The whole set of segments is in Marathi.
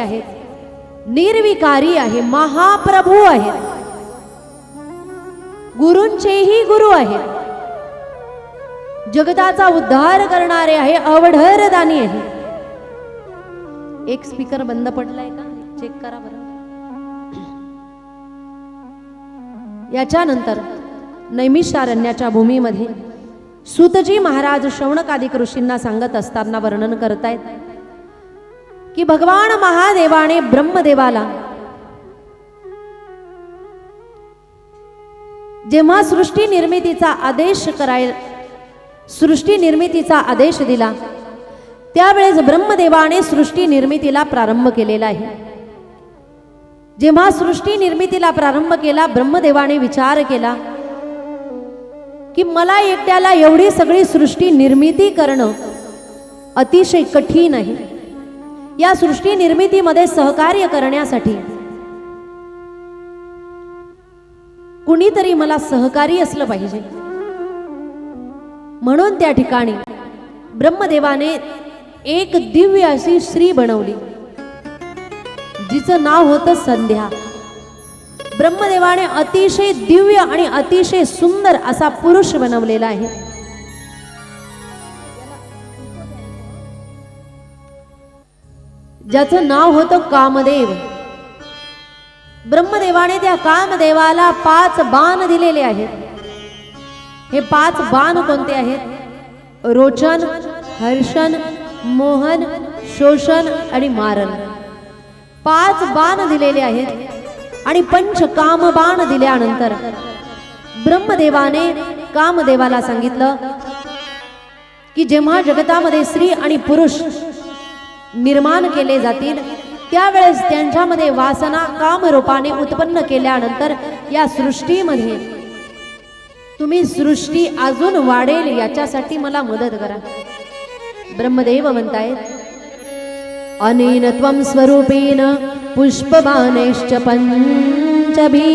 आहेत. निर्विकारी आहे महाप्रभू आहेत. गुरूंचेही गुरु आहेत. जगताचा उद्धार करणारे आहे अवढर दानी आहे. एक स्पीकर बंद पडलाय का? चेक करा बरं. याच्यानंतर नैमिषारण्याच्या भूमीमध्ये सुतजी महाराज शौनकादिक ऋषींना सांगत असताना वर्णन करतायत. की भगवान महादेवाने ब्रह्मदेवाला जेव्हा सृष्टी निर्मितीचा आदेश कराय सृष्टी निर्मितीचा आदेश दिला त्यावेळेस ब्रह्मदेवाने सृष्टी निर्मितीला प्रारंभ केलेला आहे. जेव्हा सृष्टी निर्मितीला प्रारंभ केला ब्रह्मदेवाने विचार केला की मला एकट्याला एवढी सगळी सृष्टी निर्मिती करणं अतिशय कठीण आहे. या सृष्टी निर्मितीमध्ये सहकार्य करण्यासाठी. कुणीतरी मला सहकारी असलं पाहिजे. म्हणून त्या ठिकाणी ब्रह्मदेवाने एक दिव्य अशी स्त्री बनवली. जिचं नाव होतं संध्या. ब्रह्मदेवाने अतिशय दिव्य आणि अतिशय सुंदर असा पुरुष बनवलेला आहे. ज्याचं नाव होतं कामदेव. ब्रह्मदेवाने त्या कामदेवाला पाच बाण दिलेले आहेत. हे पाच बाण कोणते आहेत? रोचन हर्षण मोहन शोषण आणि मारण पाच बाण दिलेले आहेत आणि पंच काम बाण दिल्यानंतर ब्रह्मदेवाने कामदेवाला सांगितलं की जेव्हा जगतामध्ये स्त्री आणि पुरुष निर्माण केले जातील. त्यावेळेस त्यांच्यामध्ये वासना कामरूपाने उत्पन्न केल्यानंतर या सृष्टीमध्ये तुम्ही सृष्टी अजून वाढेल याच्यासाठी मला मदत करा. ब्रह्मदेव म्हणतायत अनेन त्वं स्वरूपेण पुष्पबाणैश्च पञ्चभी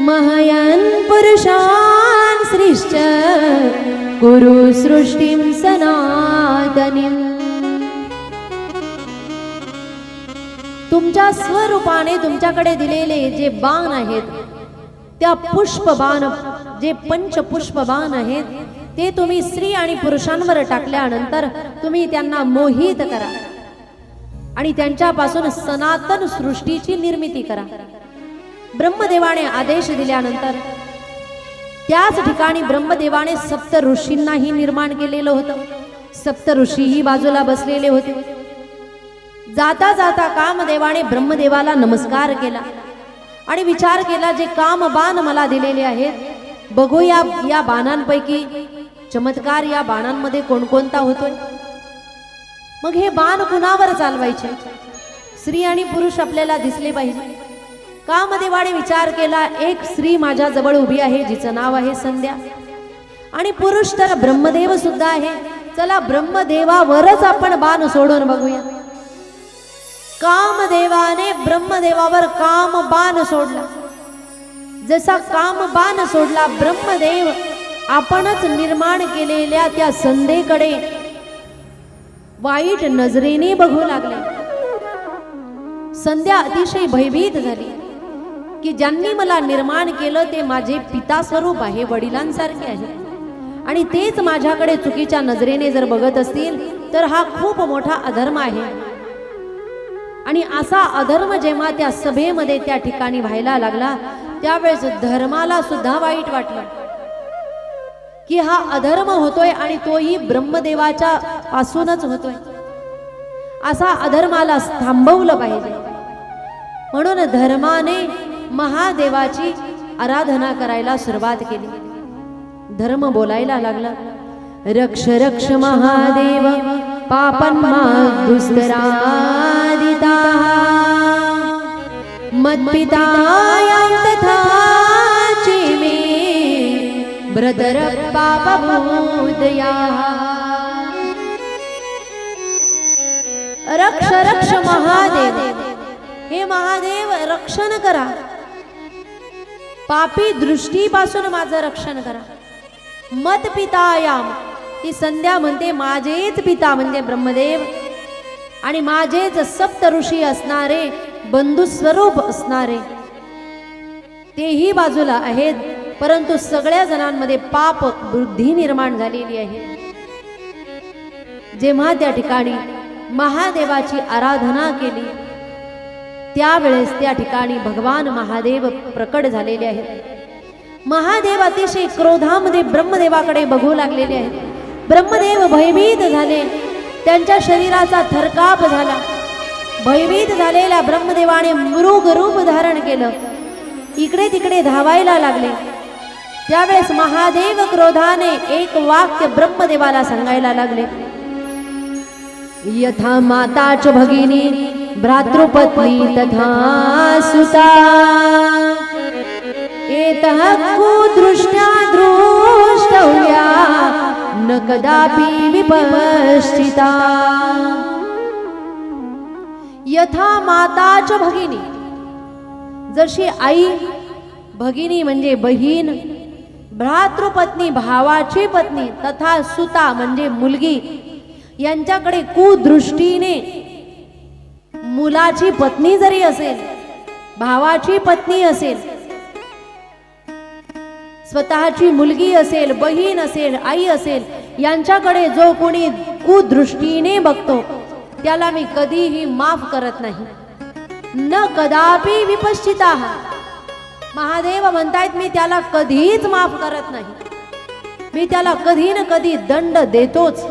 महयन् पुरुषान् श्रीश्च गुरु सृष्टिं सनातनीम्। तुमच्या स्वरूपाने तुमच्याकडे दिलेले जे बाण आहेत त्या पुष्प बाण जे पंचपुष्प बाण आहेत ते तुम्ही स्त्री आणि पुरुषांवर टाकल्यानंतर तुम्ही त्यांना मोहित करा. आणि त्यांच्यापासून सनातन सृष्टीची निर्मिती करा. ब्रह्मदेवाने आदेश दिल्यानंतर त्याच ठिकाणी ब्रह्मदेवाने सप्त ऋषींनाही निर्माण केलेलं होतं. सप्त ऋषीही बाजूला बसलेले होते. जाता जाता कामदेवाने ब्रह्मदेवाला नमस्कार केला. आणि विचार केला जे काम बाण मला दिलेले आहेत बघूया या बाणांपैकी चमत्कार या बाणांमध्ये कोणकोणता होतोय मग हे बाण कुणावर चालवायचे? स्त्री आणि पुरुष आपल्याला दिसले पाहिजे. कामदेवाने विचार केला एक स्त्री माझ्या जवळ उभी आहे जिचं नाव आहे संध्या. आणि पुरुष तर ब्रह्मदेव सुद्धा आहे. चला ब्रह्मदेवावरच आपण बाण सोडून बघूया. कामदेवाने ब्रह्मदेवावर काम बाण सोडला. जसा काम बाण सोडला ब्रह्मदेव आपणच निर्माण केलेल्या त्या संधेकडे वाईट नजरेने बघू लागले. संध्या अतिशय भयभीत झाली की ज्यांनी मला निर्माण केलं ते माझे पिता स्वरूप आहे वडिलांसारखे आहे. आणि तेच माझ्याकडे चुकीच्या नजरेने जर बघत असतील तर हा खूप मोठा अधर्म आहे. आणि असा अधर्म जेव्हा त्या सभेमध्ये त्या ठिकाणी व्हायला लागला त्यावेळेस धर्माला सुद्धा वाईट वाटलं. की हा अधर्म होतोय आणि तोही ब्रह्मदेवाच्या पासूनच होतोय. असा अधर्माला थांबवलं पाहिजे. म्हणून धर्माने महादेवाची आराधना करायला सुरुवात केली. धर्म बोलायला लागला. रक्ष रक्ष महादेव पापन दुसरा मत्पितायां तथा मे ब्रदर पापबोधया रक्ष रक्ष महादेव। हे महादेव रक्षण करा। पापी दृष्टीपासून माझं रक्षण करा। मत पितायाम ती संध्या म्हणते माझेच पिता म्हणजे ब्रह्मदेव. आणि माझेच सप्त ऋषी असणारे बंधू स्वरूप असणारे. तेही बाजूला आहेत परंतु सगळ्या जणांमध्ये पाप बुद्धी निर्माण झालेली आहे. जेव्हा त्या ठिकाणी महादेवाची आराधना केली त्यावेळेस त्या ठिकाणी भगवान महादेव प्रकट झालेले आहेत. महादेव अतिशय क्रोधामध्ये ब्रह्मदेवाकडे बघू लागलेले आहेत. ब्रह्मदेव भयभीत झाले त्यांच्या शरीराचा थरकाप झाला. भयभीत झालेल्या ब्रह्मदेवाने मृग रूप धारण केलं. इकडे तिकडे धावायला लागले. त्यावेळेस महादेव क्रोधाने एक वाक्य ब्रह्मदेवाला सांगायला लागले. यथा माताच भगिनी भ्रातृपत्नी तथा सुता. एतः कुदृष्ट्या दृष्टव्या न कदापि विपश्चिता. यथा माताच भगिनी. जशी आई भगिनी म्हणजे बहीण भ्रातृपत्नी भावाची पत्नी तथा सुता म्हणजे मुलगी यांच्याकडे कुदृष्टीने मुलाची पत्नी जरी असेल भावाची पत्नी असेल स्वतःची मुलगी असेल बहीण असेल आई असेल यांच्याकडे जो कोणी कुदृष्टीने बघतो त्याला मी कधीही माफ करत नाही. न कदापि विपश्चिता महादेव म्हणतायत मी त्याला कधीच माफ करत नाही. मी त्याला कधी न कधी दंड देतोच.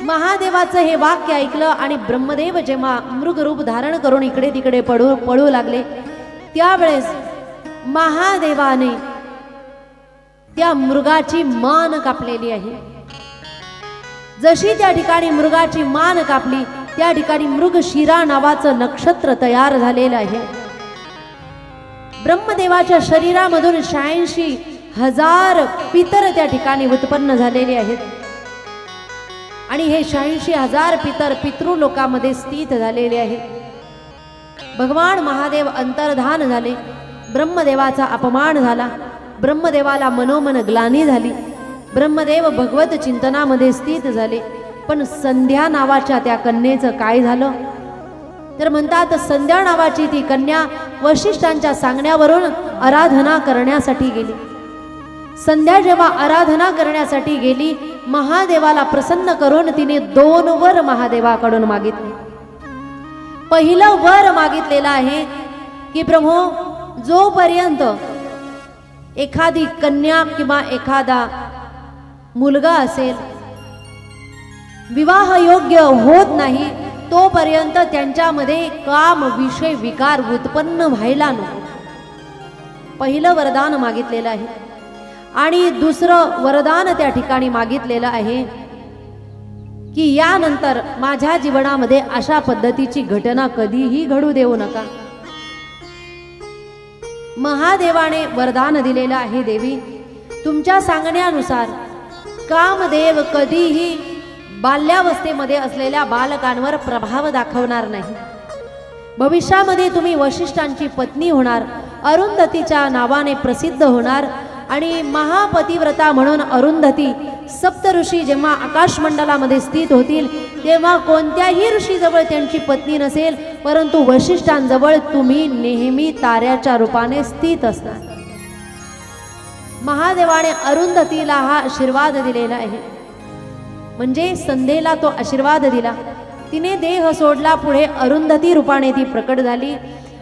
महादेवाचं हे वाक्य ऐकलं आणि ब्रह्मदेव जेव्हा मृगरूप धारण करून इकडे तिकडे पडू पळू लागले त्यावेळेस महादेवाने त्या मृगाची मान कापलेली आहे. जशी त्या ठिकाणी मृगाची मान कापली त्या ठिकाणी मृग शिरा नावाचं नक्षत्र तयार झालेलं आहे. ब्रह्मदेवाच्या शरीरामधून शहाऐंशी हजार पितर त्या ठिकाणी उत्पन्न झालेले आहेत. आणि हे शहाऐंशी हजार पितर पितृलोकामध्ये स्थित झालेले आहेत. भगवान महादेव अंतर्धान झाले ब्रह्मदेवाचा अपमान झाला ब्रह्मदेवाला मनोमन ग्लानी झाली. ब्रह्मदेव भगवत चिंतनामध्ये स्थित झाले. पण संध्या नावाच्या त्या कन्येचं काय झालं? तर म्हणतात संध्या नावाची ती कन्या वशिष्ठांच्या सांगण्यावरून आराधना करण्यासाठी गेली. संध्या जेव्हा आराधना करण्यासाठी गेली महादेवाला प्रसन्न करून तिने दोन वर महादेवाकडून मागितले. पहिलं वर मागितलेलं आहे की प्रभू जोपर्यंत एखादी कन्या किंवा एखादा मुलगा असेल. विवाह योग्य होत नाही तोपर्यंत त्यांच्यामध्ये काम विषय विकार उत्पन्न व्हायला नको. पहिलं वरदान मागितलेलं आहे. आणि दुसरं वरदान त्या ठिकाणी मागितलेलं आहे की यानंतर माझ्या जीवनामध्ये अशा पद्धतीची घटना कधीही घडू देऊ नका. महादेवाने वरदान दिलेलं आहे देवी. तुमच्या सांगण्यानुसार कामदेव कधीही बाल्यावस्थेमध्ये असलेल्या बालकांवर प्रभाव दाखवणार नाही. भविष्यामध्ये तुम्ही वशिष्ठांची पत्नी होणार अरुंधतीच्या नावाने प्रसिद्ध होणार आणि महापतिव्रता म्हणून अरुंधती सप्त ऋषी जेव्हा आकाशमंडलामध्ये स्थित होतील तेव्हा कोणत्याही ऋषीजवळ त्यांची पत्नी नसेल परंतु वशिष्ठांजवळ तुम्ही नेहमी ताऱ्याच्या रूपाने स्थित असणार. महादेवाने अरुंधतीला हा आशीर्वाद दिलेला आहे. म्हणजे संध्येला तो आशीर्वाद दिला. तिने देह सोडला पुढे अरुंधती रूपाने ती प्रकट झाली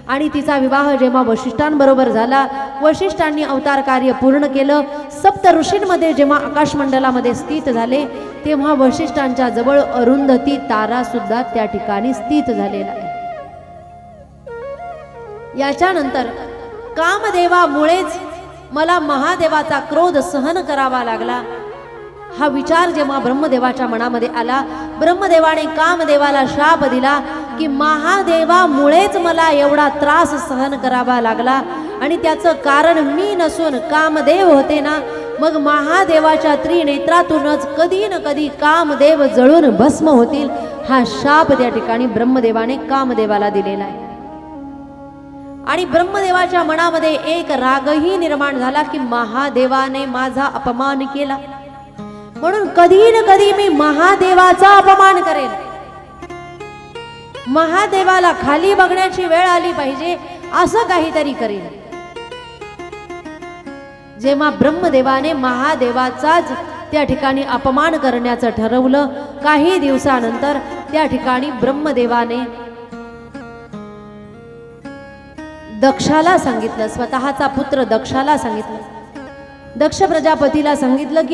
आणि तिचा विवाह जेव्हा वशिष्ठांबरोबर झाला वशिष्ठांनी अवतार कार्य पूर्ण केलं. सप्त ऋषींमध्ये जेव्हा आकाशमंडलामध्ये स्थित झाले तेव्हा वशिष्ठांच्या जवळ अरुंधती तारा सुद्धा त्या ठिकाणी स्थित झालेला आहे. याच्यानंतर कामदेवामुळेच मला महादेवाचा क्रोध सहन करावा लागला. हा विचार जेव्हा ब्रह्मदेवाच्या मनामध्ये आला ब्रह्मदेवाने कामदेवाला शाप दिला की महादेवामुळेच मला एवढा त्रास सहन करावा लागला आणि त्याचं कारण मी नसून कामदेव होते ना मग महादेवाच्या त्रिनेत्रातूनच कधी न कधी कामदेव जळून भस्म होतील हा शाप त्या ठिकाणी ब्रह्मदेवाने कामदेवाला दिलेला आहे. आणि ब्रह्मदेवाच्या मनामध्ये एक रागही निर्माण झाला की महादेवाने माझा अपमान केला. म्हणून कधी न कधी मी महादेवाचा अपमान करेन. महादेवाला खाली बघण्याची वेळ आली पाहिजे असं काहीतरी करेन. जेव्हा ब्रह्मदेवाने महादेवाचाच त्या ठिकाणी अपमान करण्याचं ठरवलं काही दिवसानंतर त्या ठिकाणी ब्रह्मदेवाने दक्षाला सांगितलं स्वतःचा पुत्र दक्षाला सांगितलं. दक्ष प्रजापतीला सांगितलं की